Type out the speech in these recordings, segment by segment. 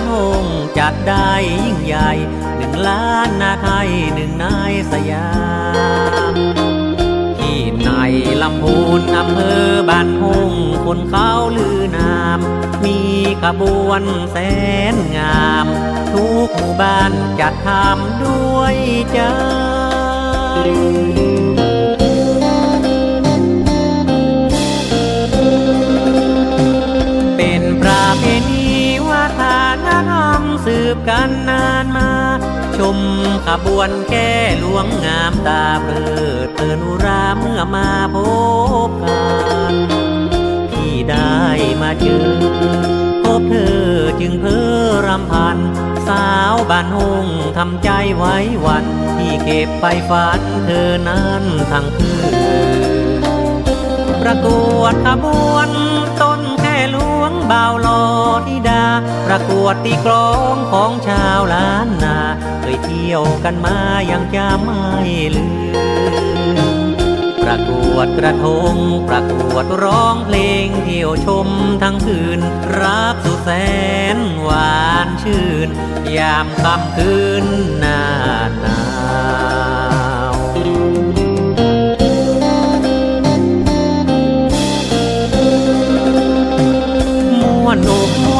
านหงส์จัดได้ยิ่งใหญ่หนึ่งล้านนาไทยหนึ่งนายสยามที่ในลำพูนอำเภอบ้านหงคนเขาลือนาม มีขบวนแสนงาม ทุกหมู่บ้านจัดทำด้วยใจ นานมา ชมขบวนแก่หลวงงามตาเปิดเตือนราเมื่อมาพบกันที่ได้มาเจอ พบเธอจึงเพ้อรำพัน สาวบ้านหงทำใจไว้วัน ที่เก็บไปฝันเธอนั้นทั้งคืนประกวดขบวนต้นแค่หลวงเบาหลอ ธิดา ประกวดตีกลองของชาวล้านนา เคยเที่ยวกันมายังจะไม่ลืม ประกวดกระทง ประกวดร้องเพลงเที่ยวชมทั้งคืน รักสุดแสนหวานชื่น ยามค่ำคืนหน้าหนาว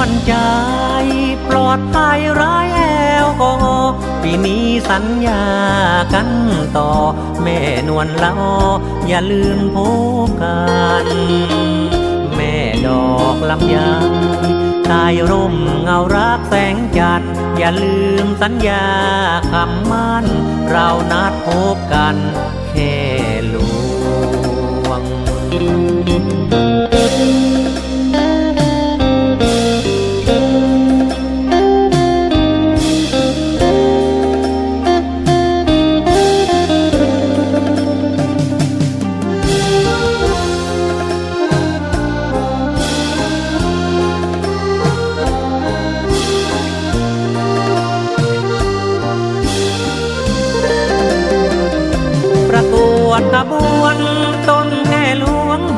วนใจ ปลอดภัยร้ายแอลกอปีนี้สัญญากันต่อ แม่นวลละออย่าลืมพบกัน แม่ดอกลำไยใต้ร่มเงารักแสงจันทร์อย่าลืมสัญญาคำมั่น เรานัดพบกัน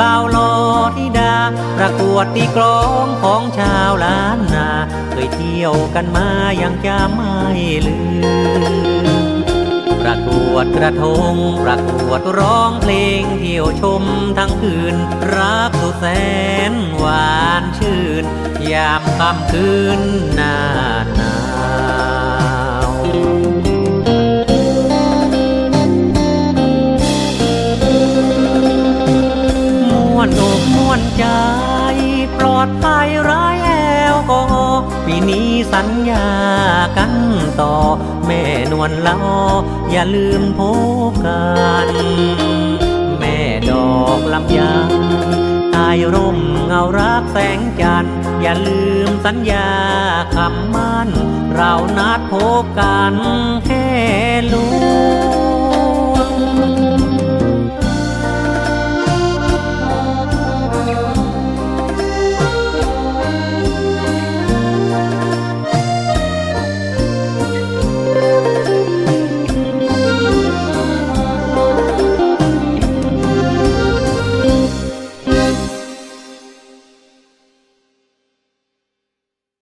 บ่าวลอธิดา ประกวดตีกลองของชาวล้านนา เคยเที่ยวกันมายังจะไม่ลืมประกวดกระทง ประกวดร้องเพลงเที่ยวชมทั้งคืน รักสุดแสนหวานชื่น ยามค่ำคืนนา วนใจ ปลอดภัยร้ายแอลกอปีนี้สัญญากันต่อ แม่นวลละออย่าลืมพบกัน แม่ดอกลำไยใต้ร่มเงารักแสงจันทร์อย่าลืมสัญญาคำมั่น เรานัดพบกันแค่